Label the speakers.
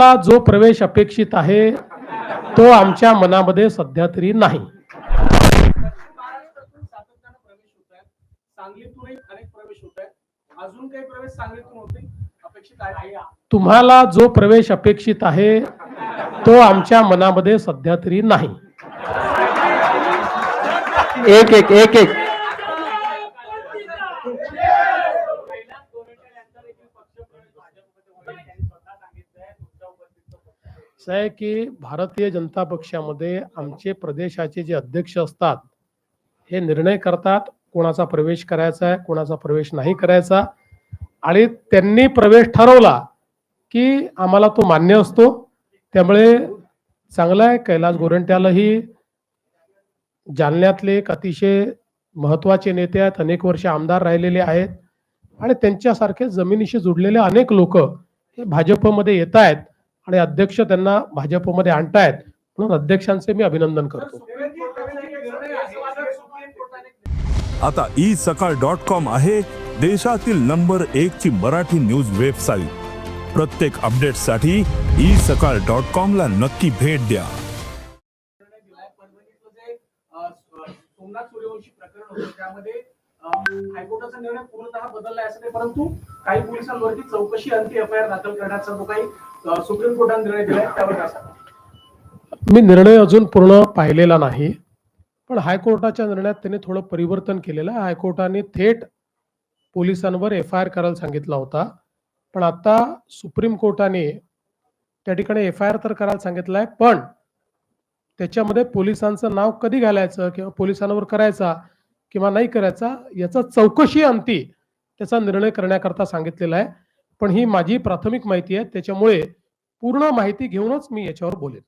Speaker 1: जो प्रवेश अपेक्षित आहे तो आमच्या मनामध्ये सध्या तरी नाही. तुम्हाला जो प्रवेश अपेक्षित आहे तो आमच्या मनामध्ये सध्या तरी नाही.
Speaker 2: एक एक एक एक.
Speaker 1: असं आहे की भारतीय जनता पक्षामध्ये आमचे प्रदेशाचे जे अध्यक्ष असतात हे निर्णय करतात कोणाचा प्रवेश करायचा आहे कोणाचा प्रवेश नाही करायचा. आणि त्यांनी प्रवेश ठरवला की आम्हाला तो मान्य असतो. त्यामुळे चांगला आहे. कैलास गोरंट्यालाही जालन्यातले एक अतिशय महत्त्वाचे नेते आहेत. अनेक वर्ष आमदार राहिलेले आहेत. आणि त्यांच्यासारखे जमिनीशी जुडलेले अनेक लोक हे भाजपमध्ये येत आहेत. आणि अध्यक्ष त्यांना भाजपमध्ये आणतायत म्हणून अध्यक्षांचे मी अभिनंदन करतो.
Speaker 3: आता ई सकाळ डॉट कॉम आहे देशातील नंबर एक ची मराठी न्यूज वेबसाईट. प्रत्येक अपडेटसाठी ई सकाळ डॉट कॉम ला नक्की भेट द्या.
Speaker 4: सोमनाथ सूर्यवंशी प्रकरण होतं. त्यामध्ये हायकोर्टाचा निर्णय पूर्णतः बदललाय असं नाही परंतु काही पोलिसांवरती चौकशी अंती एफ आय आर दाखल करण्याचा जो काही सुप्रीम कोर्टाने निर्णय दिलाय त्यावर असा
Speaker 1: मी निर्णय अजून पूर्ण पाहिलेला नाही पण हायकोर्टाच्या निर्णयात त्यांनी थोडं परिवर्तन केलेलं आहे. हायकोर्टाने थेट पोलिसांवर एफ आय आर करायला सांगितला होता पण आता सुप्रीम कोर्टाने त्या ठिकाणी एफ आय आर तर करायला सांगितलं आहे पण त्याच्यामध्ये पोलिसांचं नाव कधी घालायचं किंवा पोलिसांवर करायचा किंवा नाही करायचा याचा चौकशी अंती त्याचा निर्णय करण्याकरता सांगितलेला आहे. पण ही माझी प्राथमिक माहिती आहे त्याच्यामुळे पूर्ण माहिती घेऊनच मी याच्यावर बोलेन.